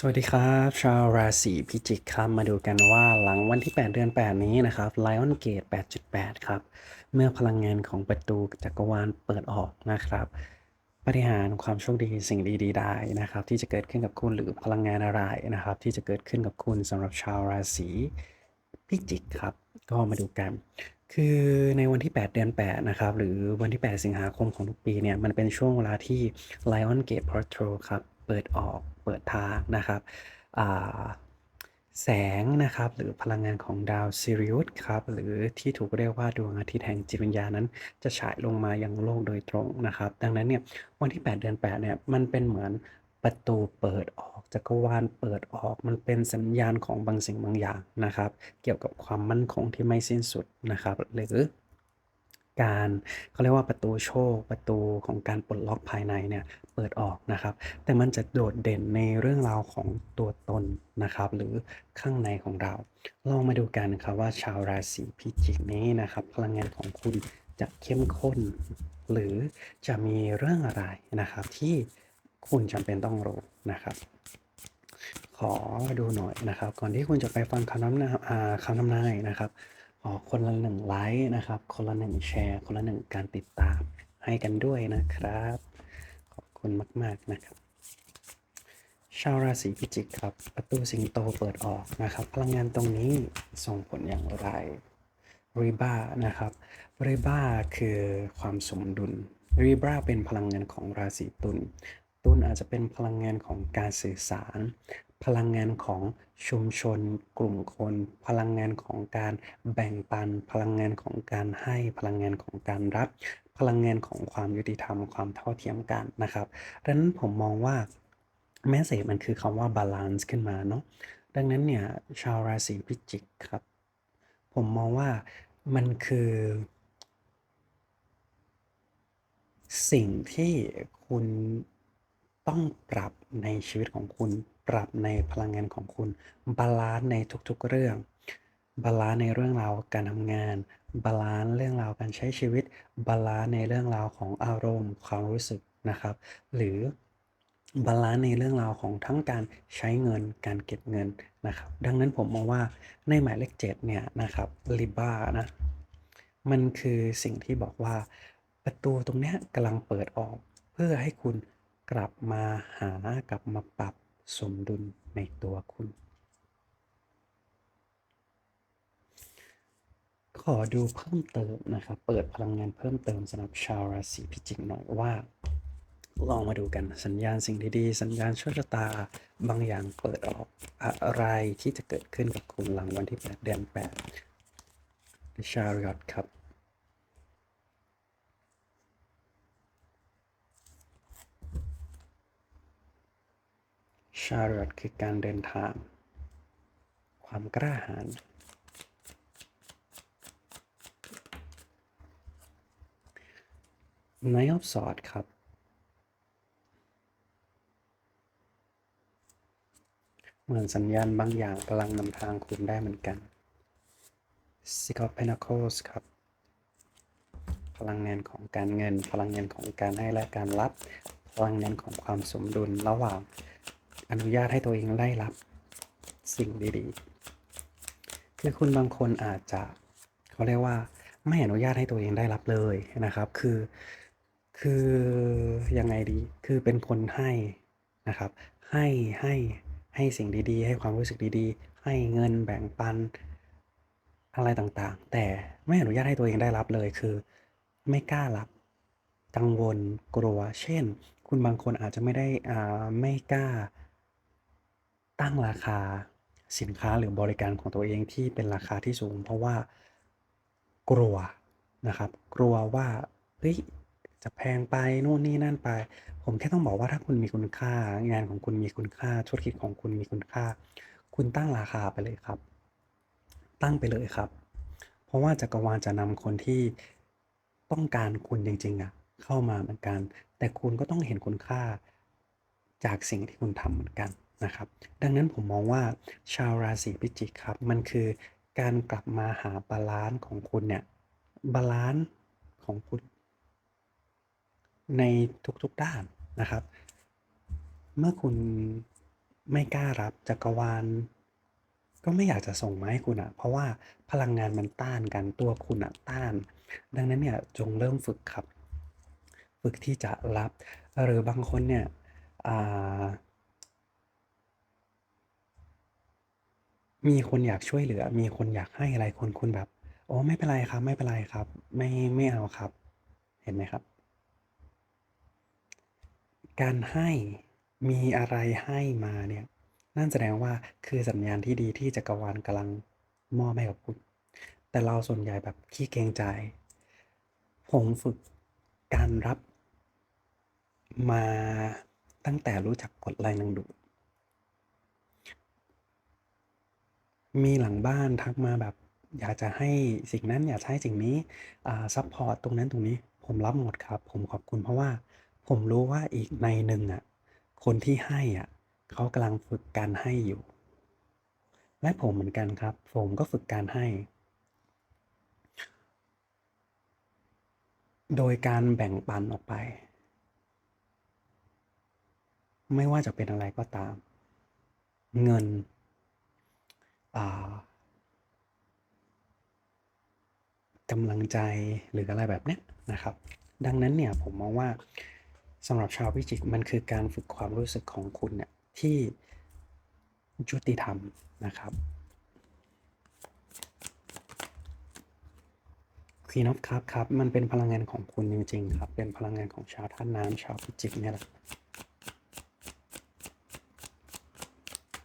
สวัสดีครับ ชาวราศีพิจิกครับมาดูกันว่าหลังวันที่ 8 เดือน 8 นี้นะครับ Lion Gate 8.8 ครับ เมื่อพลังงานของประตูจักรวาลเปิดออกนะครับปฏิหารความโชคดีสิ่งดีๆได้นะครับ ที่จะเกิดขึ้นกับคุณหรือพลังงานอะไรนะครับ ที่จะเกิดขึ้นกับคุณสำหรับชาวราศีพิจิกครับ ก็มาดูกัน คือในวันที่ 8 เดือน 8 นะครับ หรือวันที่ 8 สิงหาคมของทุกปีเนี่ยมันเป็นช่วงเวลาที่ Lion Gate Portal ครับเปิดออก เปิดทางนะครับแสงนะครับหรือพลังงานของดาวซิริอุสครับหรือที่ถูกเรียกว่าดวงอาทิตย์แห่งจิตวิญญาณนั้น จะฉายลงมายังโลกโดยตรงนะครับ ดังนั้นเนี่ยวันที่ 8 เดือน 8 เนี่ยมันเป็นเหมือนประตูเปิดออกจักรวาลเปิดออกมันเป็นสัญญาณของบางสิ่งบางอย่างนะครับ เกี่ยวกับความมั่นคงที่ไม่สิ้นสุดนะครับหรือ การเขาเรียกว่าประตูโชค ประตูของการปลดล็อกภายในเนี่ยเปิดออกนะครับ แต่มันจะโดดเด่นในเรื่องราวของตัวตนนะครับ หรือข้างในของเรา ลองมาดูกันนะครับว่าชาวราศีพิจิกนี้นะครับ พลังงานของคุณจะเข้มข้น หรือจะมีเรื่องอะไรนะครับ ที่คุณจำเป็นต้องรู้นะครับขอดูหน่อยนะครับ ก่อนที่คุณจะไปฟังคำนำนายอ่าคำนำนายนะครับ ขอคนละหนึ่งไลค์นะครับ คนละหนึ่งแชร์ คนละหนึ่งการติดตามให้กันด้วยนะครับ ขอบคุณมาก ๆ นะครับ ชาวราศีพิจิกครับ ประตูสิงโตเปิดออกนะครับ พลังงานตรงนี้ส่งผลอย่างไรรีบานะครับรีบาคือความสมดุลรีบาเป็นพลังงานของราศีตุลตุลอาจจะเป็นพลังงานของการสื่อสาร พลังงานของชุมชน กลุ่มคน พลังงานของการแบ่งปัน พลังงานของการให้พลังงานของการรับ พลังงานของความยุติธรรมความเท่าเทียมกันนะครับดังนั้นผมมองว่าแมสเซจมันคือคำว่าบาลานซ์ขึ้นมาเนาะดังนั้นเนี่ยชาวราศีพิจิกครับ ผมมองว่ามันคือ สิ่งที่คุณต้องปรับในชีวิตของคุณ ปรับในพลังงานของคุณ บาลานซ์ในทุกๆเรื่อง บาลานซ์ในเรื่องราวการทำงาน บาลานซ์เรื่องราวการใช้ชีวิต บาลานซ์ในเรื่องราวของอารมณ์ ความรู้สึกนะครับ หรือบาลานซ์ในเรื่องราวของทั้งการใช้เงินการเก็บเงินนะครับ ดังนั้นผมมองว่าในหมายเลขเจ็ดเนี่ยนะครับลิบ้านะมันคือสิ่งที่บอกว่าประตูตรงนี้กำลังเปิดออก เพื่อให้คุณกลับมาหากลับมาปรับ สมดุลในตัวคุณ ขอดูเพิ่มเติมนะครับ เปิดพลังงานเพิ่มเติมสำหรับชาวราศีพิจิกหน่อยว่า ลองมาดูกันสัญญาณสิ่งดีๆ สัญญาณโชคชะตาบางอย่างเปิดออกอะไรที่จะเกิดขึ้นกับคุณหลังวันที่ 8 เดือน8ชาริอตครับ ชาริอตคือการเดินทาง ความกล้าหาญไนออฟสอดครับ เหมือนสัญญาณบางอย่างกำลังนำทางคุณได้เหมือนกัน Six of Pentacles ครับ พลังงานของการเงิน พลังงานของการให้และการรับ พลังงานของความสมดุลระหว่าง อนุญาตให้ตัวเองได้รับสิ่งดีๆ คือคุณบางคนอาจจะเขาเรียกว่าไม่อนุญาตให้ตัวเองได้รับเลยนะครับ คือคือยังไงดีคือเป็นคนให้นะครับ ให้ให้ให้สิ่งดีๆ ให้ความรู้สึกดีๆ ให้เงินแบ่งปันอะไรต่างๆ แต่ไม่อนุญาตให้ตัวเองได้รับเลยคือ ไม่กล้ารับกังวลกลัว เช่น คุณบางคนอาจจะไม่ได้อ่าไม่กล้า ตั้งราคาสินค้าหรือบริการของตัวเองที่เป็นราคาที่สูง เพราะว่ากลัวนะครับ กลัวว่าเฮ้ยจะแพงไปนู่นนี่นั่นไป ผมแค่ต้องบอกว่าถ้าคุณมีคุณค่า งานของคุณมีคุณค่าธุรกิจของคุณมีคุณค่า คุณตั้งราคาไปเลยครับ ตั้งไปเลยครับ เพราะว่าจักรวาลจะนำคนที่ต้องการคุณจริง ๆอะเข้ามาเหมือนกัน แต่คุณก็ต้องเห็นคุณค่าจากสิ่งที่คุณทำเหมือนกัน นะครับ ดังนั้นผมมองว่าชาวราศีพิจิกครับ มันคือการกลับมาหาบาลานซ์ของคุณเนี่ยบาลานซ์ของคุณในทุกๆด้านนะครับ เมื่อคุณไม่กล้ารับจักรวาล ก็ไม่อยากจะส่งมาให้คุณอะเพราะว่าพลังงานมันต้านกันตัวคุณอะต้าน ดังนั้นเนี่ยจงเริ่มฝึกครับ ฝึกที่จะรับ หรือบางคนเนี่ยอ่า มีคนอยากช่วยเหลือ มีคนอยากให้อะไรคุณคุณแบบ โอ้ไม่เป็นไรครับ ไม่เป็นไรครับ ไม่ไม่เอาครับ เห็นไหมครับ การให้มีอะไรให้มาเนี่ย นั่นแสดงว่าคือสัญญาณที่ดีที่จักรวาลกำลังมอบให้กับคุณ แต่เราส่วนใหญ่แบบขี้เกรงใจ ผมฝึกการรับมาตั้งแต่รู้จักกฎแรงดึงดูด มีหลังบ้านทักมาแบบ อยากจะให้สิ่งนั้นอยากให้สิ่งนี้ซัปพอร์ตตรงนั้นตรงนี้ผมรับหมดครับ ผมขอบคุณเพราะว่าผมรู้ว่าอีกในหนึ่งอะคนที่ให้อะเขากำลังฝึกการให้อยู่ และผมเหมือนกันครับ ผมก็ฝึกการให้ โดยการแบ่งปันออกไป ไม่ว่าจะเป็นอะไรก็ตาม เงิน กำลังใจหรืออะไรแบบเนี้ยนะครับ ดังนั้นเนี่ยผมมองว่าสำหรับชาวพิจิกมันคือการฝึกความรู้สึกของคุณเนี่ยที่ยุติธรรมนะครับ Queen of Cup ครับ มันเป็นพลังงานของคุณจริงๆครับ เป็นพลังงานของชาวท่าน้ำชาวพิจิกเนี่ยแหละ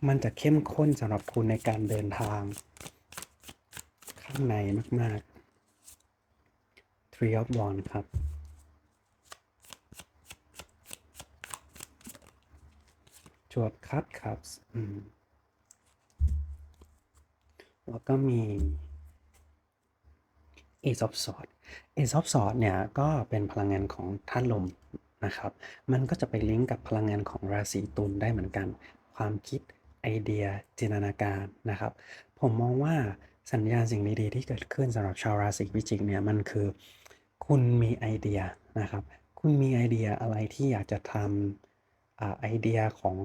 มันจะเข้มข้นสำหรับคุณในการเดินทาง ข้างในมาก ๆ Three of Wands ครับ จวบคัดครับแล้วก็มี Ace of Swords Ace of Swords เนี่ย ก็เป็นพลังงานของธาตุลมนะครับ มันก็จะไปลิงก์กับพลังงานของราศีตุลได้เหมือนกัน ความคิด ไอเดียจินตนาการนะครับ ผมมองว่าสัญญาณสิ่งดีๆที่เกิดขึ้นสำหรับชาวราศีพิจิกเนี่ยมันคือ คุณมีไอเดียนะครับ คุณมีไอเดียอะไรที่อยากจะทำอ่าไอเดียของ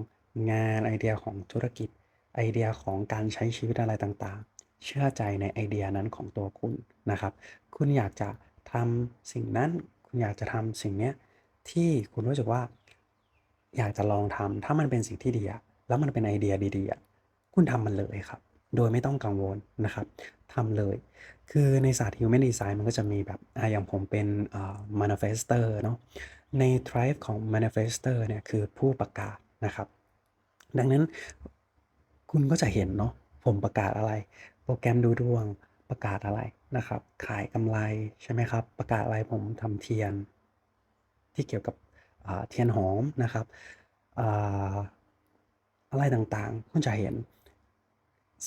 งานไอเดียของธุรกิจไอเดียของการใช้ชีวิตอะไรต่างๆ เชื่อใจในไอเดียนั้นของตัวคุณนะครับ คุณอยากจะทำสิ่งนั้น คุณอยากจะทำสิ่งเนี้ยที่คุณรู้สึกว่า อยากจะลองทำถ้ามันเป็นสิ่งที่ดีอะ แล้วมันเป็นไอเดียดีๆอะคุณทำมันเลยครับ โดยไม่ต้องกังวลนะครับทำเลย คือในศาสตร์ Human Design มันก็จะมีแบบออย่างผมเป็นอ่า manifester เนาะใน tribe ของ manifester เนี่ยคือผู้ประกาศนะครับ ดังนั้นคุณก็จะเห็นเนาะผมประกาศอะไร โปรแกรมดูดวงประกาศอะไรนะครับ ขายกำไรใช่ไหมครับ ประกาศอะไรผมทำเทียน ที่เกี่ยวกับเทียนหอมนะครับ อะไรต่างๆ คุณจะเห็น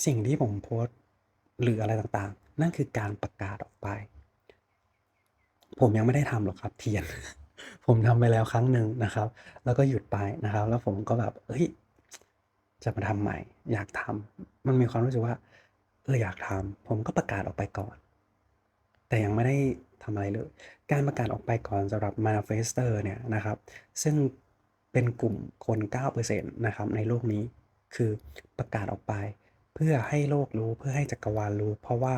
สิ่งที่ผมโพสต์หรืออะไรต่างๆ นั่นคือการประกาศออกไป ผมยังไม่ได้ทำหรอกครับเทียน ผมทำไปแล้วครั้งหนึ่งนะครับ แล้วก็หยุดไปนะครับ แล้วผมก็แบบเฮ้ยจะมาทำใหม่ อยากทำมันมีความรู้สึกว่าเอออยากทำผมก็ประกาศออกไปก่อน แต่ยังไม่ได้ทำอะไรเลย การประกาศออกไปก่อนสำหรับ manifester เนี่ยนะครับ ซึ่ง เป็นกลุ่มคน9%นะครับในโลกนี้คือประกาศออกไป เพื่อให้โลกรู้เพื่อให้จักรวาลรู้ เพราะว่า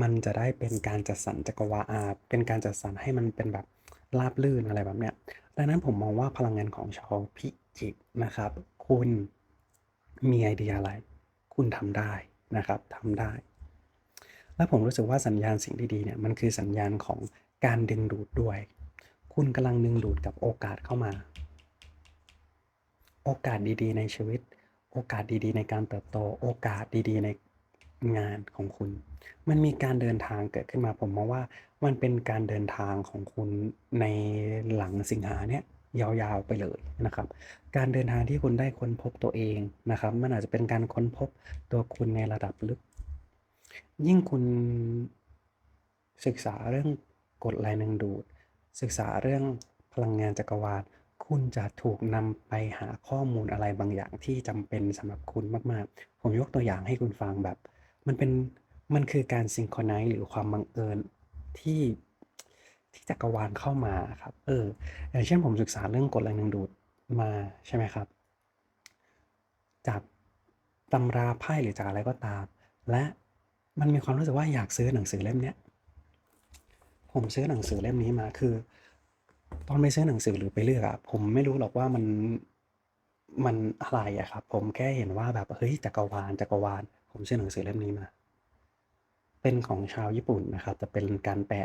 มันจะได้เป็นการจัดสรรจักรวาลอาเป็นการจัดสรรให้มันเป็นแบบราบลื่นอะไรแบบเนี้ยดังนั้นผมมองว่าพลังงานของชาวพิจิกนะครับ คุณมีไอเดียอะไร คุณทำได้นะครับทำได้ และผมรู้สึกว่าสัญญาณสิ่งที่ดีเนี่ยมันคือสัญญาณของการดึงดูดด้วย คุณกำลังดึงดูดกับโอกาสเข้ามา โอกาสดีๆ ในชีวิต โอกาสดีๆ ในการเติบโต โอกาสดีๆ ในงานของคุณ มันมีการเดินทางเกิดขึ้นมาผมมองว่ามันเป็นการเดินทางของคุณในหลังสิงหาเนี่ยยาวๆไปเลยนะครับ การเดินทางที่คุณได้ค้นพบตัวเองนะครับ มันอาจจะเป็นการค้นพบตัวคุณในระดับลึก ยิ่งคุณศึกษาเรื่องกฎแรงดึงดูด ศึกษาเรื่องพลังงานจักรวาล คุณจะถูกนำไปหาข้อมูลอะไรบางอย่างที่จำเป็นสำหรับคุณมากๆ ผมยกตัวอย่างให้คุณฟังแบบ มันเป็นมันคือการซิงโครไนซ์หรือความบังเอิญที่ที่จักรวาลเข้ามาครับ เอออย่างเช่นผมศึกษาเรื่องกฎแรงดึงดูดมาใช่ไหมครับ จากตำราไพ่หรือจากอะไรก็ตาม และมันมีความรู้สึกว่าอยากซื้อหนังสือเล่มนี้ผมซื้อหนังสือเล่มนี้มาคือ ตอนไปซื้อหนังสือหรือไปเลือกอะผมไม่รู้หรอกว่ามันมันอะไรอะครับ ผมแค่เห็นว่าแบบเฮ้ยจักรวาลจักรวาล ผมซื้อหนังสือเล่มนี้มา เป็นของชาวญี่ปุ่นนะครับ แต่เป็นการแปล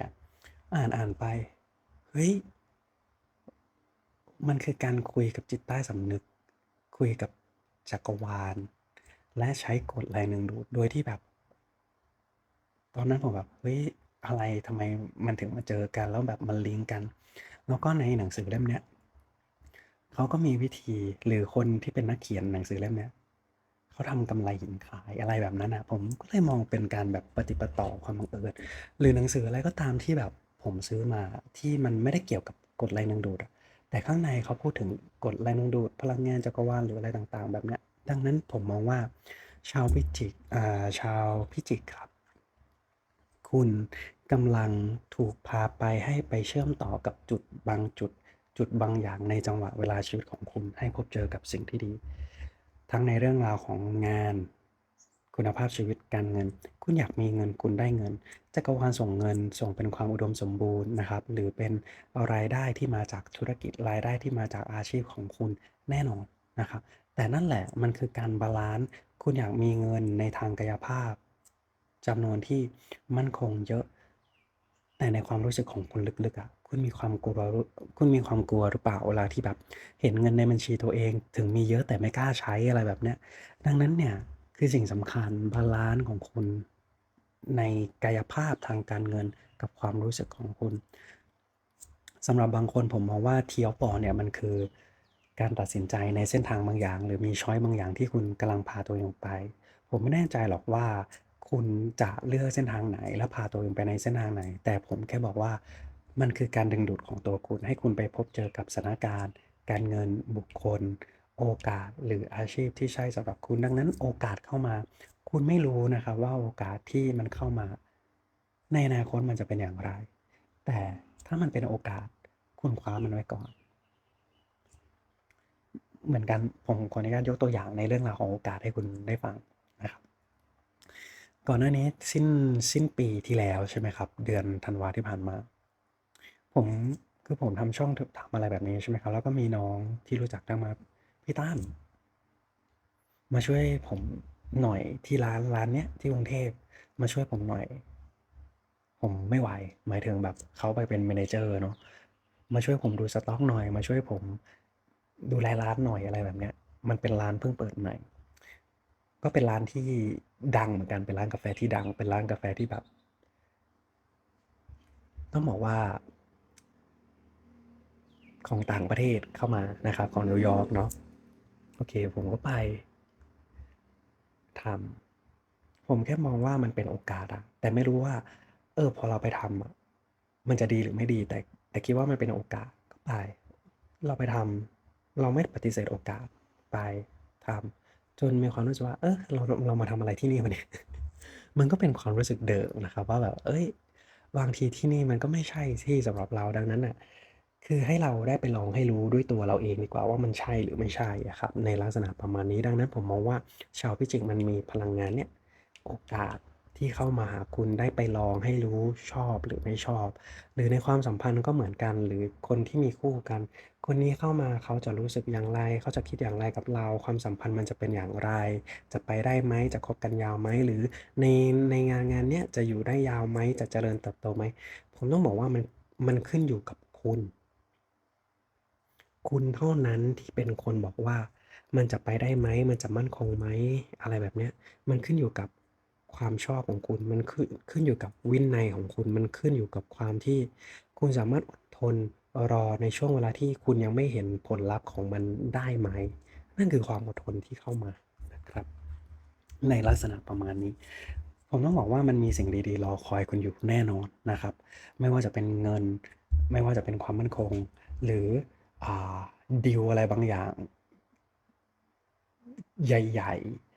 อ่านอ่านไปเฮ้ยมันคือการคุยกับจิตใต้สำนึก คุยกับจักรวาล และใช้กฎแรงหนึ่งดูดโดยที่แบบ ตอนนั้นผมแบบเฮ้ยอะไรทำไมมันถึงมาเจอกันแล้วแบบมันลิงก์กัน แล้วก็ในหนังสือเล่มเนี้ยเขาก็มีวิธีหรือคนที่เป็นนักเขียนหนังสือเล่มเนี้ยเขาทำกำไรหินขายอะไรแบบนั้นนะผมก็เลยมองเป็นการแบบปฏิปต่อความบังเอิญหรือหนังสืออะไรก็ตามที่แบบผมซื้อมาที่มันไม่ได้เกี่ยวกับกฎแรงดึงดูดแต่ข้างในเขาพูดถึงกฎแรงดึงดูดพลังงานจักรวาลหรืออะไรต่างๆ แบบเนี้ยดังนั้นผมมองว่าชาวพิจิกอ่าชาวพิจิกครับ คุณ กำลังถูกพาไปให้ไปเชื่อมต่อกับจุดบางจุด จุดบางอย่างในจังหวะเวลาชีวิตของคุณให้พบเจอกับสิ่งที่ดี ทั้งในเรื่องราวของงาน คุณภาพชีวิตการเงิน คุณอยากมีเงินคุณได้เงินจักรวาลส่งเงินส่งเป็นความอุดมสมบูรณ์นะครับ หรือเป็นรายได้ที่มาจากธุรกิจรายได้ที่มาจากอาชีพของคุณแน่นอนนะครับ แต่นั่นแหละมันคือการบาลานซ์คุณอยากมีเงินในทางกายภาพจำนวนที่มั่นคงเยอะ แต่ในความรู้สึกของคุณลึกๆอะคุณมีความกลัวคุณมีความกลัวหรือเปล่าเวลาที่แบบเห็นเงินในบัญชีตัวเอง ถึงมีเยอะแต่ไม่กล้าใช้อะไรแบบเนี้ยดังนั้นเนี่ยคือสิ่งสำคัญบาลานซ์ของคุณในกายภาพทางการเงินกับความรู้สึกของคุณสำหรับบางคนผมมองว่าเทียวปอเนี่ยมันคือการตัดสินใจในเส้นทางบางอย่าง หรือมีช้อยบางอย่างที่คุณกำลังพาตัวเองไป ผมไม่แน่ใจหรอกว่า คุณจะเลือกเส้นทางไหน และพาตัวเองไปในเส้นทางไหน แต่ผมแค่บอกว่ามันคือการดึงดูดของตัวคุณ ให้คุณไปพบเจอกับสถานการณ์ การเงินบุคคล โอกาสหรืออาชีพที่ใช่สำหรับคุณดังนั้นโอกาสเข้ามา คุณไม่รู้นะครับว่าโอกาสที่มันเข้ามา ในอนาคตมันจะเป็นอย่างไร แต่ถ้ามันเป็นโอกาสคุณคว้ามันไว้ก่อน เหมือนกันผมขออนุญาตยกตัวอย่างในเรื่องราวของโอกาสให้คุณได้ฟัง ก่อนหน้านี้สิ้นสิ้นปีที่แล้วใช่ไหมครับ เดือนธันวาที่ผ่านมา ผมคือผมทำช่องทำอะไรแบบนี้ใช่ไหมครับ แล้วก็มีน้องที่รู้จักตั้งมาพี่ตั้มมาช่วยผมหน่อยที่ร้านร้านเนี้ยที่กรุงเทพมาช่วยผมหน่อย ผมไม่ไหว หมายถึงแบบเขาไปเป็นเมเนเจอร์เนาะมาช่วยผมดูสต็อกหน่อย มาช่วยผมดูแลร้านหน่อยอะไรแบบเนี้ย มันเป็นร้านเพิ่งเปิดใหม่ ก็เป็นร้านที่ดังเหมือนกันเป็นร้านกาแฟที่ดัง เป็นร้านกาแฟที่แบบ ต้องบอกว่า ของต่างประเทศเข้ามานะครับ ของนิวยอร์กเนาะโอเค ผมก็ไปทำผมแค่มองว่ามันเป็นโอกาสอะแต่ไม่รู้ว่า เออ พอเราไปทำอะมันจะดีหรือไม่ดี แต่ แต่คิดว่ามันเป็นโอกาสก็ไป เราไปทำเราไม่ปฏิเสธโอกาสไปทำ จนมีความรู้สึกว่า เออเราเรามาทำอะไรที่นี่วะเนี่ย มันก็เป็นความรู้สึกเดิมนะครับ ว่าแบบ เอ้ย บางทีที่นี่มันก็ไม่ใช่ที่สำหรับเราดังนั้นอะ คือให้เราได้ไปลองให้รู้ด้วยตัวเราเองดีกว่าว่ามันใช่หรือไม่ใช่ครับ ในลักษณะประมาณนี้ดังนั้นผมมองว่าชาวพิจิกมันมีพลังงานเนี่ยโอกาส ที่เข้ามาหาคุณได้ไปลองให้รู้ชอบหรือไม่ชอบ หรือในความสัมพันธ์ก็เหมือนกัน หรือคนที่มีคู่กัน คนนี้เข้ามาเขาจะรู้สึกอย่างไร เขาจะคิดอย่างไรกับเรา ความสัมพันธ์มันจะเป็นอย่างไร จะไปได้ไหมจะคบกันยาวไหมหรือในในงานงานเนี้ยจะอยู่ได้ยาวไหมจะเจริญเติบโตไหมผมต้องบอกว่ามันมันขึ้นอยู่กับคุณ คุณเท่านั้นที่เป็นคนบอกว่า มันจะไปได้ไหมมันจะมั่นคงไหมอะไรแบบเนี้ยมันขึ้นอยู่กับ ความชอบของคุณมันขึ้นขึ้นอยู่กับวินัยของคุณมันขึ้นอยู่กับความที่คุณสามารถอดทนรอในช่วงเวลาที่คุณยังไม่เห็นผลลัพธ์ของมันได้ไหม นั่นคือความอดทนที่เข้ามานะครับ ในลักษณะประมาณนี้ ผมต้องบอกว่ามันมีสิ่งดีๆรอคอยคุณอยู่แน่นอนนะครับ ไม่ว่าจะเป็นเงิน ไม่ว่าจะเป็นความมั่นคง หรืออดีลอะไรบางอย่าง ใหญ่ ๆ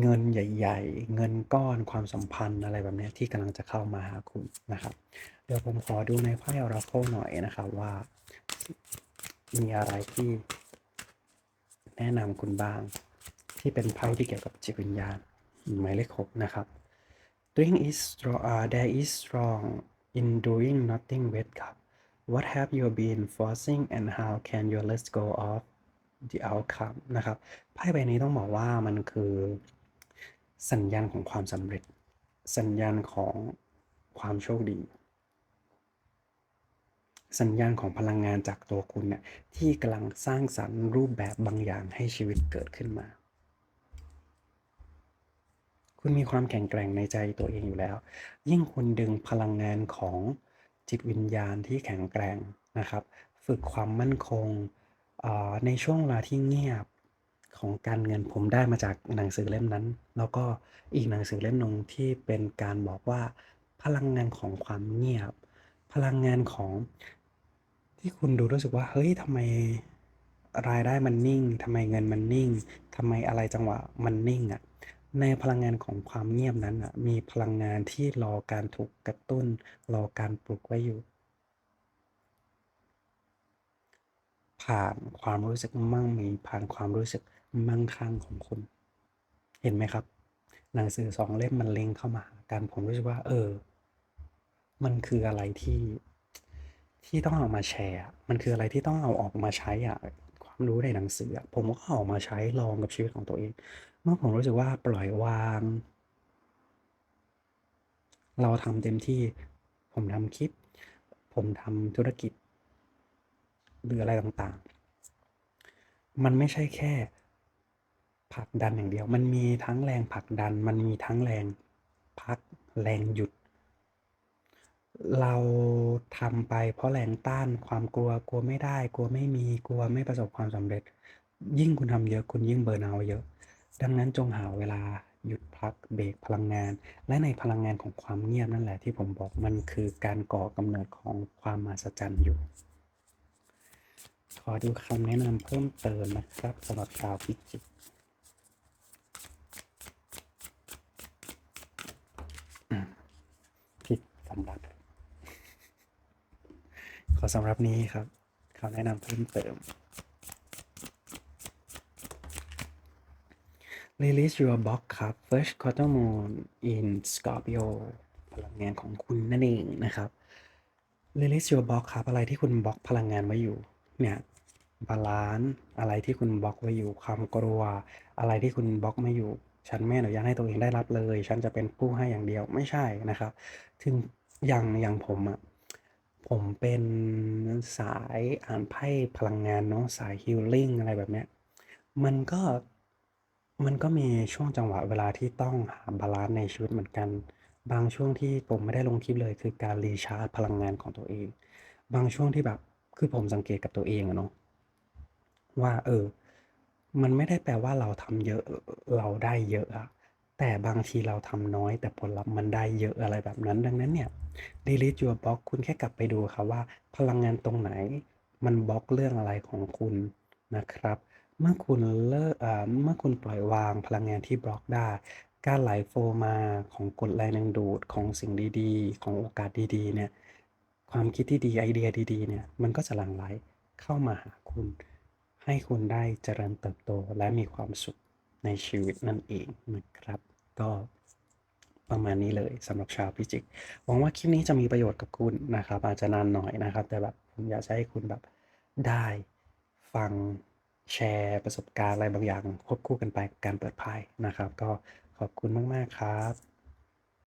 เงินใหญ่ ๆ เงินก้อนความสัมพันธ์อะไรแบบนี้ที่กำลังจะเข้ามาหาคุณนะครับ เดี๋ยวผมขอดูในไพ่ Oracle หน่อยนะครับว่า มีอะไรที่ แนะนำคุณบ้างที่ที่เป็นไพ่ที่เกี่ยวกับจิตวิญญาณหมายเลขหกนะครับ Doing is strong uh, there is strong in doing nothing with ครับ What have you been forcing and how can you let go of the outcome นะครับไพ่ใบนี้ต้องบอกว่ามันคือ สัญญาณของความสำเร็จ สัญญาณของความโชคดี สัญญาณของพลังงานจากตัวคุณเนี่ยที่กำลังสร้างสรรค์รูปแบบบางอย่างให้ชีวิตเกิดขึ้นมา คุณมีความแข็งแกร่งในใจตัวเองอยู่แล้ว ยิ่งคุณดึงพลังงานของจิตวิญญาณที่แข็งแกร่งนะครับ ฝึกความมั่นคงในช่วงเวลาที่เงียบ ของการเงินผมได้มาจากหนังสือเล่มนั้น แล้วก็อีกหนังสือเล่มหนึ่งที่เป็นการบอกว่าพลังงานของความเงียบ พลังงานของที่คุณดูรู้สึกว่าเฮ้ยทำไมรายได้มันนิ่งทำไมเงินมันนิ่งทำไมอะไรจังหวะมันนิ่งอะ่ะในพลังงานของความเงียบนั้นอะมีพลังงานที่รอการถูกกระตุ้นรอการปลุกไว้อยู่ ผ่านความรู้สึกมั่งมีผ่านความรู้สึก มั่งคั่งของคุณ เห็นไหมครับ หนังสือสองเล่มมันเล็งเข้ามาการผมรู้สึกว่า เออ มันคืออะไรที่ที่ต้องเอามาแชร์ มันคืออะไรที่ต้องเอาออกมาใช้อะความรู้ในหนังสือผมก็เอาออกมาใช้ลองกับชีวิตของตัวเอง เมื่อผมรู้สึกว่าปล่อยวาง เราทำเต็มที่ ผมทำคลิป ผมทำธุรกิจ หรืออะไรต่างๆ มันไม่ใช่แค่ ผลักดันอย่างเดียว มันมีทั้งแรงผลักดัน มันมีทั้งแรงพักแรงหยุด เราทำไปเพราะแรงต้านความกลัวกลัวไม่ได้ กลัวไม่มีกลัวไม่ประสบความสำเร็จ ยิ่งคุณทำเยอะคุณยิ่งเบิร์นเอาเยอะ ดังนั้นจงหาเวลาหยุดพักเบรกพลังงาน และในพลังงานของความเงียบนั่นแหละที่ผมบอกมันคือการก่อกำเนิดของความมหัศจรรย์อยู่ขอดูคำแนะนำเพิ่มเติมนะครับสำหรับชาวพิจิกผิดสำรับ ขอสำหรับนี้ครับคำแนะนำเพิ่มเติม Release your block ครับ First quarter moon in Scorpio พลังงานของคุณนั่นเองนะครับ Release your block ครับ อะไรที่คุณบล็อกพลังงานไว้อยู่ เนี่ยบาลานซ์อะไรที่คุณบล็อกไว้อยู่ความกลัว อะไรที่คุณบล็อกไม่อยู่ ฉันไม่อนุญาตให้ตัวเองได้รับเลย ฉันจะเป็นผู้ให้อย่างเดียวไม่ใช่นะครับ ถึง อย่างอย่างผมอะผมเป็นสายอ่านไพ่พลังงานเนาะสายฮิลลิ่งอะไรแบบเนี้ยมันก็มันก็มีช่วงจังหวะเวลาที่ต้องหาบาลานซ์ในชีวิตเหมือนกัน บางช่วงที่ผมไม่ได้ลงคลิปเลย คือการรีชาร์จพลังงานของตัวเอง บางช่วงที่แบบคือผมสังเกตกับตัวเองอะเนาะว่าเออ มันไม่ได้แปลว่าเราทำเยอะเราได้เยอะอะ แต่บางทีเราทำน้อย แต่ผลลัพธ์มันได้เยอะอะไรแบบนั้น ดังนั้นเนี่ย delete your block คุณแค่กลับไปดูครับว่า พลังงานตรงไหน มันบล็อกเรื่องอะไรของคุณนะครับ เมื่อคุณเลิกเมื่อคุณปล่อยวางพลังงานที่บล็อกได้ การไหลโฟมาของกฎแรงดึงดูดของสิ่งดีๆ ของโอกาสดีๆ เนี่ย ความคิดที่ดีไอเดียดีๆ เนี่ย มันก็จะหลั่งไหลเข้ามาหาคุณ ให้คุณได้เจริญเติบโตและมีความสุข ในชีวิตนั่นเองนะครับ ก็ประมาณนี้เลยสำหรับชาวพิจิก หวังว่าคลิปนี้จะมีประโยชน์กับคุณนะครับ อาจจะนานหน่อยนะครับ แต่แบบผมอยากให้คุณแบบได้ฟังแชร์ประสบการณ์อะไรบางอย่างควบคู่กันไปกับการเปิดไพ่นะครับ ก็ขอบคุณมาก ๆ ครับ